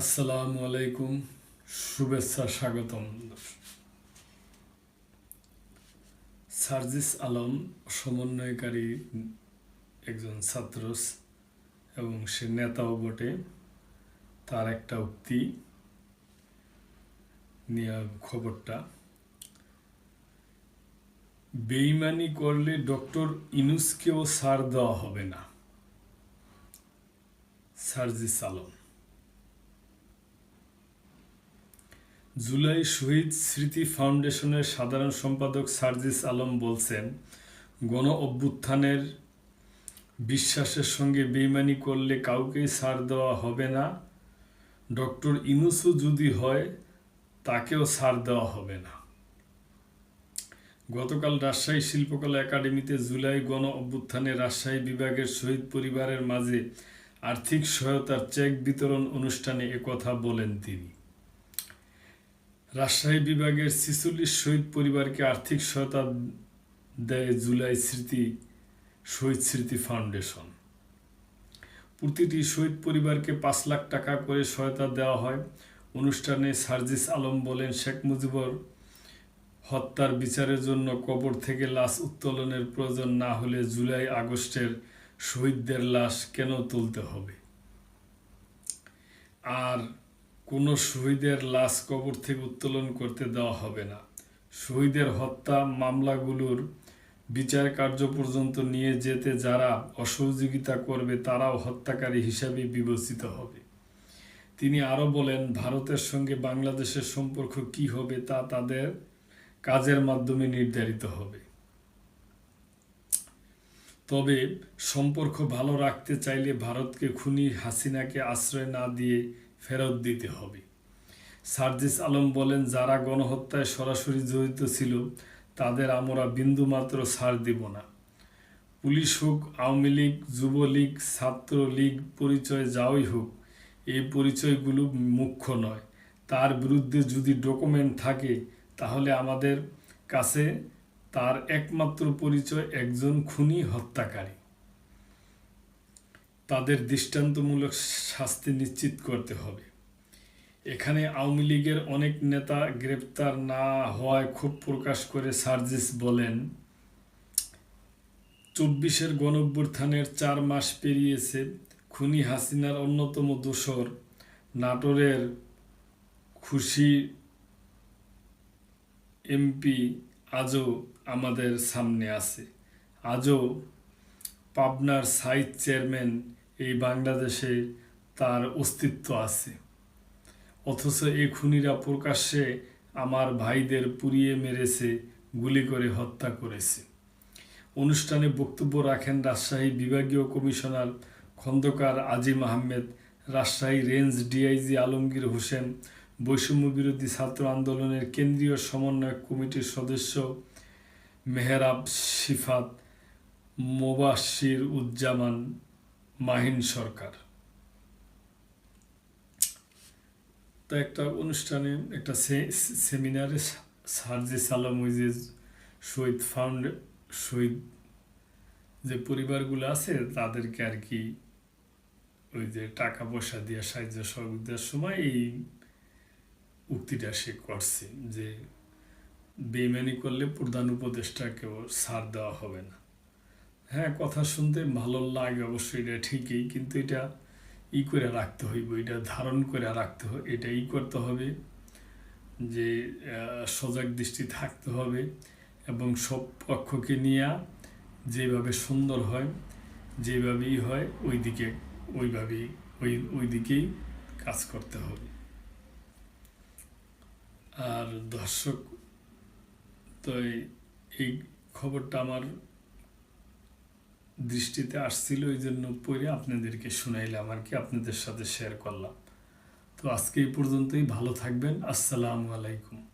আসসালামু আলাইকুম, শুভেচ্ছা স্বাগতম। সার্জিস আলম, সমন্বয়কারী একজন ছাত্র এবং সে নেতাও বটে। তার একটা উক্তি নিয়ে খবরটা। বেইমানি করলে ডক্টর ইনুসকেও সার দেওয়া হবে না। সার্জিস আলম। জুলাই শহীদ স্মৃতি ফাউন্ডেশনের সাধারণ সম্পাদক সার্জিস আলম বলছেন, গণ অভ্যুত্থানের বিশ্বাসের সঙ্গে বেইমানি করলে কাউকেই ছাড় দেওয়া হবে না। ডক্টর ইনুসু যদি হয়, তাকেও ছাড় দেওয়া হবে না। গতকাল রাজশাহী শিল্পকলা একাডেমিতে জুলাই গণ অভ্যুত্থানে রাজশাহী বিভাগের শহীদ পরিবারের মাঝে আর্থিক সহায়তার চেক বিতরণ অনুষ্ঠানে একথা বলেন তিনি। রাজশাহী বিভাগের ছিচল্লিশ শহীদ পরিবারকে আর্থিক সহায়তা দেয় জুলাই স্মৃতি, শহীদ স্মৃতি ফাউন্ডেশন। প্রতিটি শহীদ পরিবারকে পাঁচ লাখ টাকা করে সহায়তা দেওয়া হয়। অনুষ্ঠানে সার্জিস আলম বলেন, শেখ মুজিবর হত্যার বিচারের জন্য কবর থেকে লাশ উত্তোলনের প্রয়োজন না হলে জুলাই আগস্টের শহীদদের লাশ কেন তুলতে হবে? আর কোনো শহীদের লাশ কবর থেকে উত্তোলন করতে দেওয়া হবে না। শহীদের হত্যা মামলাগুলোর বিচার কার্য পর্যন্ত নিয়ে যেতে যারা অসহযোগিতা করবে, তারাও হত্যাকারী হিসাবে বিবেচিত হবে। তিনি আরও বলেন, ভারতের সঙ্গে বাংলাদেশের সম্পর্ক কি হবে তা তাদের কাজের মাধ্যমে নির্ধারিত হবে। তবে সম্পর্ক ভালো রাখতে চাইলে ভারতকে খুনি হাসিনাকে আশ্রয় না দিয়ে ফেরত দিতে হবে। সার্জিস আলম বলেন, যারা গণহত্যায় সরাসরি জড়িত ছিল, তাদের আমরা বিন্দুমাত্র ছাড় দিব না। পুলিশ হোক, আওয়ামী লীগ, যুবলীগ, ছাত্রলীগ, পরিচয় যাওই হোক, এই পরিচয়গুলো মুখ্য নয়। তার বিরুদ্ধে যদি ডকুমেন্ট থাকে, তাহলে আমাদের কাছে তার একমাত্র পরিচয় একজন খুনি হত্যাকারী। তাদের দৃষ্টান্তমূলক শাস্তি নিশ্চিত করতে হবে। এখানে আওয়ামী লীগের অনেক নেতা গ্রেপ্তার না হওয়ায় ক্ষোভ প্রকাশ করে সার্জিস বলেন, চব্বিশের গণভ্যুত্থানের চার মাস পেরিয়েছে, খুনি হাসিনার অন্যতম দোসর নাটোরের খুশি এমপি আজও আমাদের সামনে আছে। আজও পাবনার সাইট চেয়ারম্যান এই বাংলাদেশে তার অস্তিত্ব আছে। অথচ এই খুনিরা প্রকাশ্যে আমার ভাইদের পুড়িয়ে মেরেছে, গুলি করে হত্যা করেছে। অনুষ্ঠানে বক্তব্য রাখেন রাজশাহী বিভাগীয় commissioner Khandakar Azim Ahmed, Rajshahi range DIG Alamgir Hossain, বৈষম্য বিরোধী ছাত্র আন্দোলনের কেন্দ্রীয় সমন্বয়ক কমিটির সদস্য মেহরাব সিফাত মোবাশির উজ্জামান মাহিন সরকার। তো একটা অনুষ্ঠানে, একটা সেমিনারে সার্জিস আলম ওই যে শহীদ ফাউন্ড, শহীদ যে পরিবারগুলো আছে, তাদেরকে আর কি ওই যে টাকা পয়সা দিয়ে সাহায্য সহযোগ দেওয়ার সময় এই উক্তিটা সে করছে যে, বেইমানি করলে প্রধান উপদেষ্টাকেও ছাড় দেওয়া হবে না। হ্যাঁ কথা শুনতে ভালো লাগে অবশ্যই, এটা ঠিকই, কিন্তু এটা ই করে রাখতে হইব, এটা ধারণ করে রাখতে হবে এটা ই করতে হবে যে সজাগ দৃষ্টি থাকতে হবে এবং সব পক্ষকে নিয়ে যেভাবে সুন্দর হয়, যেভাবেই হয় ওই দিকে ওইভাবেই, ওই ওই দিকেই কাজ করতে হবে। আর দর্শক, তো এই খবরটা আমার দৃষ্টিতে আসছিল ওই জন্য পড়ে আপনাদেরকে শুনাইলাম আর কি, আপনাদের সাথে শেয়ার করলাম। তো আজকে এই পর্যন্তই, ভালো থাকবেন, আসসালামু আলাইকুম।